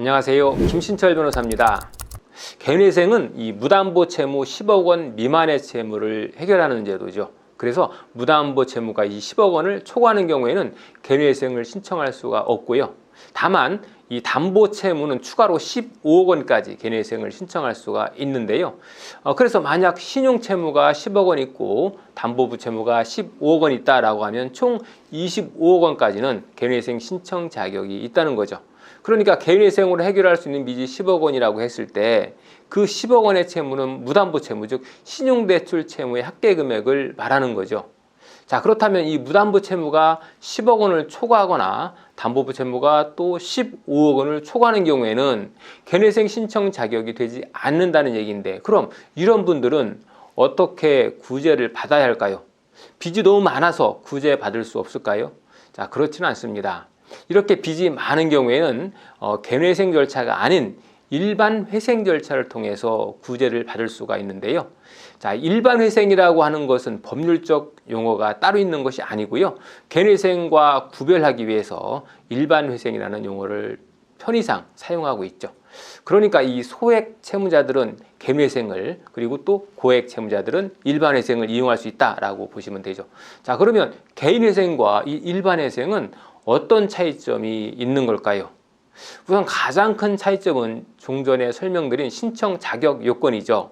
안녕하세요. 김신철 변호사입니다. 개인회생은 이 무담보 채무 10억 원 미만의 채무를 해결하는 제도죠. 그래서 무담보 채무가 이 10억 원을 초과하는 경우에는 개인회생을 신청할 수가 없고요. 다만 이 담보 채무는 추가로 15억 원까지 개인회생을 신청할 수가 있는데요. 어, 그래서 만약 신용 채무가 10억 원 있고 담보부 채무가 15억 원 있다라고 하면 총 25억 원까지는 개인회생 신청 자격이 있다는 거죠. 그러니까 개인회생으로 해결할 수 있는 빚이 10억 원이라고 했을 때 그 10억 원의 채무는 무담보 채무, 즉 신용대출 채무의 합계 금액을 말하는 거죠. 자 그렇다면 이 무담보 채무가 10억 원을 초과하거나 담보부 채무가 또 15억 원을 초과하는 경우에는 개인회생 신청 자격이 되지 않는다는 얘기인데 그럼 이런 분들은 어떻게 구제를 받아야 할까요? 빚이 너무 많아서 구제 받을 수 없을까요? 자 그렇지는 않습니다. 이렇게 빚이 많은 경우에는 어, 개인회생 절차가 아닌 일반 회생 절차를 통해서 구제를 받을 수가 있는데요. 자, 일반 회생이라고 하는 것은 법률적 용어가 따로 있는 것이 아니고요. 개인회생과 구별하기 위해서 일반 회생이라는 용어를 편의상 사용하고 있죠. 그러니까 이 소액 채무자들은 개인회생을 그리고 또 고액 채무자들은 일반 회생을 이용할 수 있다라고 보시면 되죠. 자, 그러면 개인 회생과 이 일반 회생은 어떤 차이점이 있는 걸까요? 우선 가장 큰 차이점은 종전에 설명드린 신청 자격 요건이죠.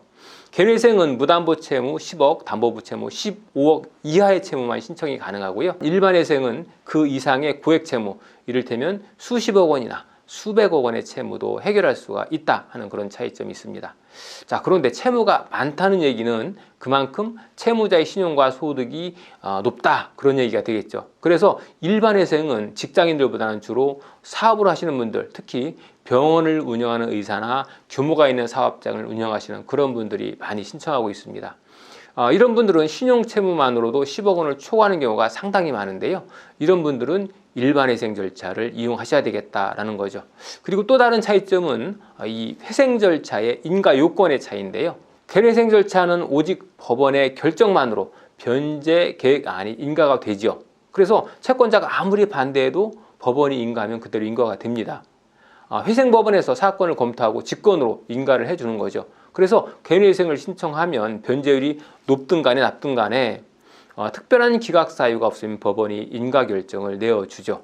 개인회생은 무담보 채무 10억, 담보부 채무 15억 이하의 채무만 신청이 가능하고요. 일반회생은 그 이상의 고액 채무, 이를테면 수십억 원이나 수백억 원의 채무도 해결할 수가 있다 하는 그런 차이점이 있습니다. 자, 그런데 채무가 많다는 얘기는 그만큼 채무자의 신용과 소득이 어, 높다 그런 얘기가 되겠죠. 그래서 일반 회생은 직장인들보다는 주로 사업을 하시는 분들, 특히 병원을 운영하는 의사나 규모가 있는 사업장을 운영하시는 그런 분들이 많이 신청하고 있습니다. 어, 이런 분들은 신용 채무만으로도 10억 원을 초과하는 경우가 상당히 많은데요. 이런 분들은 일반 회생 절차를 이용하셔야 되겠다라는 거죠. 그리고 또 다른 차이점은 이 회생 절차의 인가 요건의 차이인데요. 개회생 절차는 오직 법원의 결정만으로 변제 계획 안이 인가가 되죠. 그래서 채권자가 아무리 반대해도 법원이 인가하면 그대로 인가가 됩니다. 아, 회생법원에서 사건을 검토하고 직권으로 인가를 해주는 거죠. 그래서 개인회생을 신청하면 변제율이 높든 간에 낮든 간에 어, 특별한 기각 사유가 없으면 법원이 인가 결정을 내어주죠.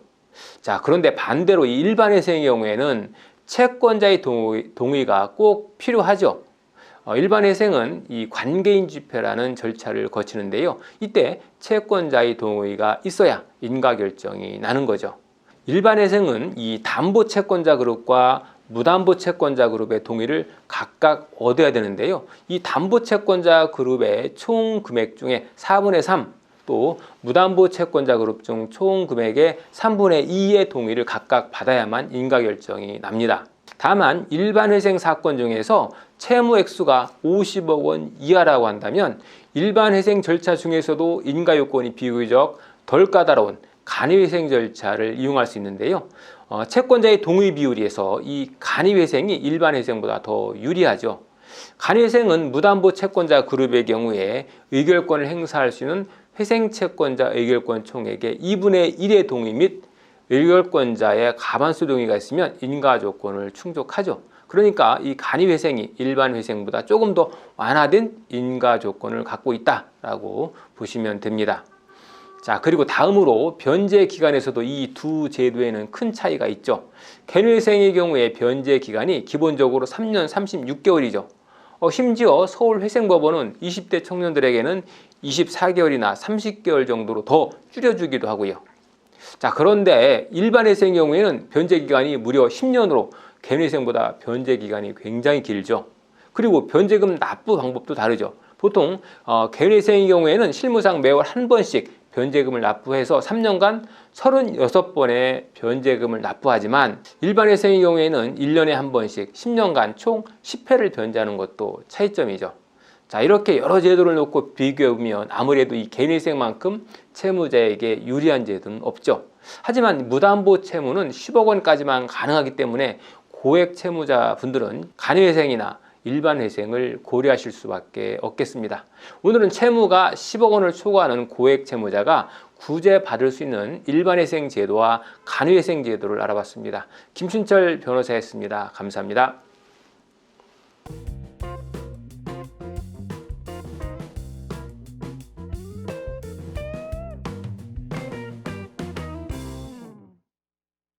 자, 그런데 반대로 이 일반 회생의 경우에는 채권자의 동의, 동의 가 꼭 필요하죠. 어, 일반 회생은 이 관계인 집회라는 절차를 거치는데요. 이때 채권자의 동의가 있어야 인가 결정이 나는 거죠. 일반 회생은 이 담보 채권자 그룹과 무담보 채권자 그룹의 동의를 각각 얻어야 되는데요. 이 담보 채권자 그룹의 총 금액 중에 4분의 3, 또 무담보 채권자 그룹 중 총 금액의 3분의 2의 동의를 각각 받아야만 인가 결정이 납니다. 다만 일반 회생 사건 중에서 채무 액수가 50억 원 이하라고 한다면 일반 회생 절차 중에서도 인가 요건이 비교적 덜 까다로운 간이회생 절차를 이용할 수 있는데요. 어, 채권자의 동의 비율에서 이 간이회생이 일반 회생보다 더 유리하죠. 간이회생은 무담보 채권자 그룹의 경우에 의결권을 행사할 수 있는 회생 채권자 의결권 총액의 2분의 1의 동의 및 의결권자의 가반수 동의가 있으면 인가 조건을 충족하죠. 그러니까 이 간이 회생이 일반 회생보다 조금 더 완화된 인가 조건을 갖고 있다라고 보시면 됩니다. 자, 그리고 다음으로 변제 기간에서도 이 두 제도에는 큰 차이가 있죠. 개회생의 경우에 변제 기간이 기본적으로 3년 36개월이죠. 어, 심지어 서울회생법원은 20대 청년들에게는 24개월이나 30개월 정도로 더 줄여주기도 하고요. 자, 그런데 일반 회생의 경우에는 변제 기간이 무려 10년으로 개회생보다 변제 기간이 굉장히 길죠. 그리고 변제금 납부 방법도 다르죠. 보통 어, 개회생의 경우에는 실무상 매월 한 번씩 변제금을 납부해서 3년간 36번의 변제금을 납부하지만 일반 회생의 경우에는 1년에 한 번씩 10년간 총 10회를 변제하는 것도 차이점이죠. 자, 이렇게 여러 제도를 놓고 비교해보면 아무래도 이 개인회생만큼 채무자에게 유리한 제도는 없죠. 하지만 무담보 채무는 10억 원까지만 가능하기 때문에 고액 채무자 분들은 간이회생이나 일반 회생을 고려하실 수밖에 없겠습니다. 오늘은 채무가 10억 원을 초과하는 고액 채무자가 구제 받을 수 있는 일반 회생 제도와 간이 회생 제도를 알아봤습니다. 김춘철 변호사였습니다. 감사합니다.